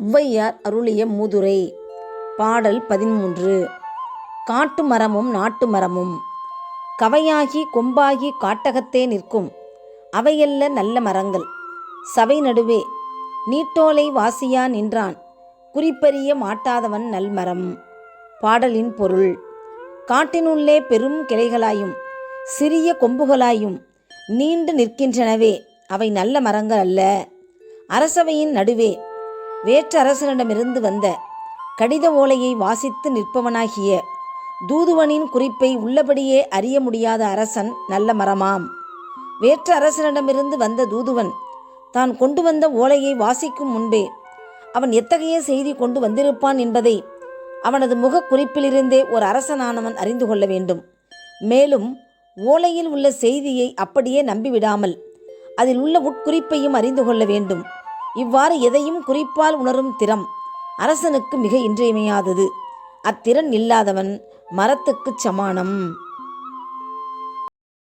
ஒளவையார் அருளிய மூதுரை. பாடல் பதிமூன்று காட்டு மரமும் நாட்டு மரமும். கவையாகி கொம்பாகி காட்டகத்தே நிற்கும். அவையல்ல நல்ல மரங்கள். சபை நடுவே நீட்டோலை வாசியா நின்றான். குறிப்பறிய மாட்டாதவன் நல்மரம். பாடலின் பொருள். காட்டினுள்ளே பெரும் கிளைகளாயும் சிறிய கொம்புகளாயும் நீண்டு நிற்கின்றனவே. அவை நல்ல மரங்கள் அல்ல. அரசவையின் நடுவே வேற்றரசனிடமிருந்து வந்த கடித ஓலையை வாசித்து நிற்பவனாகிய தூதுவனின் குறிப்பை உள்ளபடியே அறிய முடியாத அரசன் நல்ல மரமாம். வேற்ற அரசனிடமிருந்து வந்த தூதுவன் தான் கொண்டு வந்த ஓலையை வாசிக்கும் முன்பே அவன் எத்தகைய செய்தி கொண்டு வந்திருப்பான் என்பதை அவனது முக குறிப்பிலிருந்தே ஒரு அரசனானவன் அறிந்து கொள்ள வேண்டும். மேலும் ஓலையில் உள்ள செய்தியை அப்படியே நம்பிவிடாமல் அதில் உள்ள உட்குறிப்பையும் அறிந்து கொள்ள வேண்டும். இவ்வாறு எதையும் குறிப்பால் உணரும் திறம் அரசனுக்கு மிக இன்றியமையாதது. அத்திறன் இல்லாதவன் மரத்துக்குச் சமானம்.